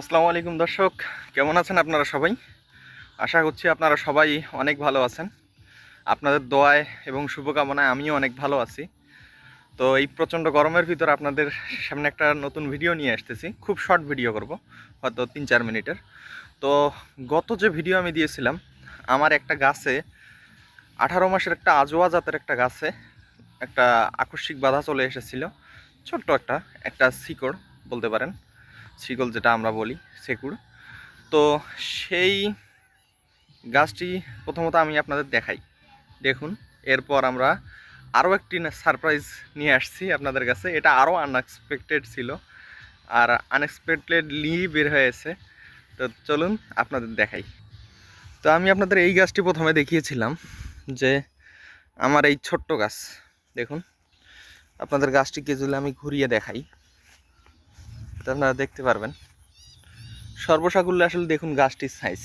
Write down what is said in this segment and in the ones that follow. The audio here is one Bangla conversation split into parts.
আসসালামু আলাইকুম দর্শক, কেমন আছেন আপনারা সবাই? আশা করছি আপনারা সবাই অনেক ভালো আছেন। আপনাদের দোয়ায় এবং শুভকামনায় আমিও অনেক ভালো আছি। তো এই প্রচণ্ড গরমের ভিতর আপনাদের সামনে একটা নতুন ভিডিও নিয়ে আসতেছি। খুব শর্ট ভিডিও করব, হয়তো তিন চার মিনিটের। তো গত যে ভিডিও আমি দিয়েছিলাম, আমার একটা গাছে আঠারো মাসের একটা আজোয়া জাতের একটা গাছে একটা আকস্মিক বাধা চলে এসেছিল। ছোট্ট একটা একটা শিকড় বলতে পারেন। শিকল যেটা আমরা বলি সেকুড় তো সেই গাছটি প্রথমত আমি আপনাদের দেখাই। দেখুন, এরপর আমরা আরও একটি সারপ্রাইজ নিয়ে আসছি আপনাদের কাছে। এটা আরও আনএক্সপেক্টেড ছিল আর আনএক্সপেক্টেডলি বের হয়েছে তো চলুন আপনাদের দেখাই। তো আমি আপনাদের এই গাছটি প্রথমে দেখিয়েছিলাম যে আমার এই ছোট্ট গাছ। দেখুন, আপনাদের গাছটিকে যদি আমি ঘুরিয়ে দেখাই। তো আপনারা দেখতে পারবেন। সর্বসাকুল্যে আসলে দেখুন গাছটির সাইজ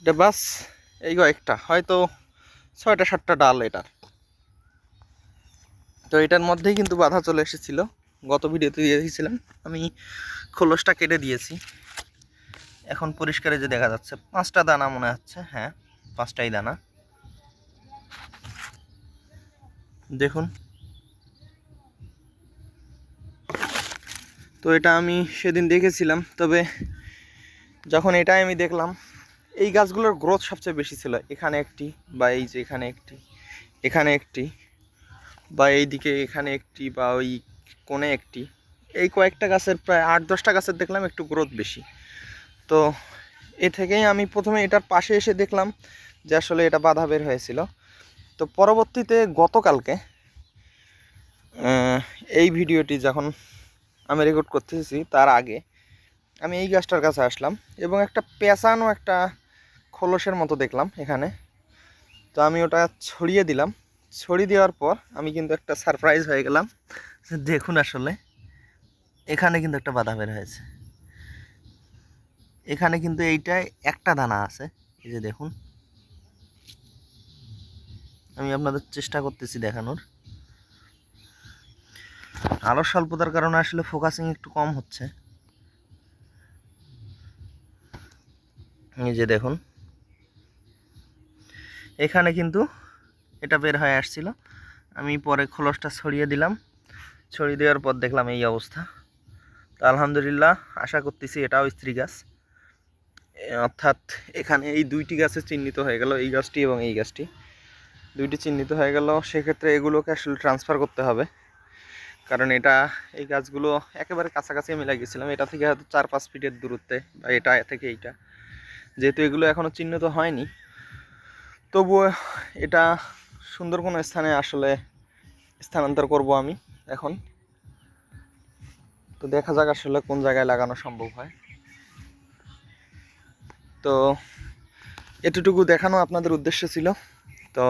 এটা বাস এই কয়েকটা, হয়তো ছয়টা, সাতটা ডাল এটার। তো এটার মধ্যেই কিন্তু বাধা চলে এসেছিল। গত ভিডিওতে দিয়ে দিয়েছিলাম। আমি খোলসটা কেটে দিয়েছি। এখন পরিষ্কারে যে দেখা যাচ্ছে, পাঁচটা দানা মনে হচ্ছে। হ্যাঁ পাঁচটাই দানা। দেখুন তো এটা আমি সেদিন দেখেছিলাম, তবে যখন এটাই আমি দেখলাম, এই গাছগুলোর গ্রোথ সবচেয়ে বেশি ছিল, এখানে একটি বা এই যে এখানে একটি এখানে একটি বা এই দিকে এখানে একটি বা ওই কোণে একটি, এই কয়েকটা গাছের প্রায় আট দশটা গাছের দেখলাম একটু গ্রোথ বেশি। তো এ থেকেই আমি প্রথমে এটার পাশে এসে দেখলাম যে আসলে এটা বাধা বের হয়েছিল। তো পরবর্তীতে গতকালকে এই ভিডিওটি যখন আমি রেকর্ড করতেছি তার আগে আমি এই গাছটার কাছে আসলাম এবং একটা পেঁচানো একটা খোলসের মতো দেখলাম এখানে। তো আমি ওটা ছড়িয়ে দিলাম। ছড়িয়ে দেওয়ার পর আমি কিন্তু একটা সারপ্রাইজ হয়ে গেলাম। দেখুন আসলে, এখানে কিন্তু একটা বাধা বের হয়েছে। এখানে কিন্তু এইটায় একটা দানা আছে, এই যে দেখুন। আমি আপনাদের চেষ্টা করতেছি দেখানোর। আলো স্বল্পতার কারণে আসলে ফোকাসিং একটু কম হচ্ছে। এই যে দেখুন। এখানে কিন্তু এটা বের হয়ে আসছিল। আমি পরে খোলসটা ছড়িয়ে দিলাম। ছড়িয়ে দেওয়ার পর দেখলাম এই অবস্থা। তো আলহামদুলিল্লাহ, আশা করতেছি এটাও স্ত্রী গাছ। অর্থাৎ এখানে এই দুইটি গাছে চিহ্নিত হয়ে গেল, এই গাছটি এবং এই গাছটি। দুইটি চিহ্নিত হয়ে গেল, সেক্ষেত্রে এগুলোকে আসলে ট্রান্সফার করতে হবে। কারণ এটা, এই গাছগুলো একেবারে কাছাকাছি আমি লাগিয়েছিলাম। এটা থেকে হয়তো চার, পাঁচ ফিটের দূরত্বে, বা এটা থেকে এইটা। যেহেতু এগুলো এখনও চিহ্নিত হয়নি, তবুও এটা সুন্দর কোনো স্থানে আসলে স্থানান্তর করব আমি এখন। তো দেখা যাক আসলে কোন জায়গায় লাগানো সম্ভব হয়। তো এতটুকু দেখানো আপনাদের উদ্দেশ্য ছিল। তো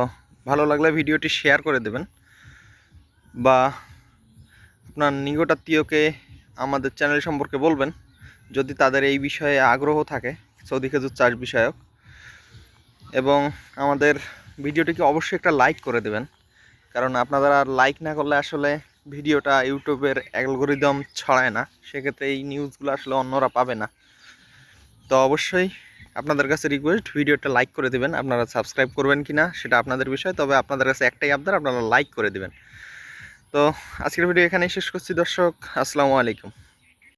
ভালো লাগলে ভিডিওটি শেয়ার করে দেবেন, বা আপনার নিকটাত্মীয়কে আমাদের চ্যানেল সম্পর্কে বলবেন, যদি তাদের এই বিষয়ে আগ্রহ থাকে, সৌদি খেজুর চাষ বিষয়ক। এবং আমাদের ভিডিওটিকে অবশ্যই একটা লাইক করে দেবেন, কারণ আপনারা লাইক না করলে আসলে ভিডিওটা ইউটিউবের অ্যালগোরিদম ছড়ায় না, সেক্ষেত্রে এই নিউজগুলো আসলে অন্যরা পাবে না। তো অবশ্যই আপনাদের কাছে রিকোয়েস্ট ভিডিওটা লাইক করে দেবেন, আপনারা সাবস্ক্রাইব করবেন কি না সেটা আপনাদের বিষয়, তবে আপনাদের কাছে একটাই আবদার আপনারা লাইক করে দেবেন। তো আজকের ভিডিও এখানেই শেষ করছি। দর্শক আসসালামু আলাইকুম।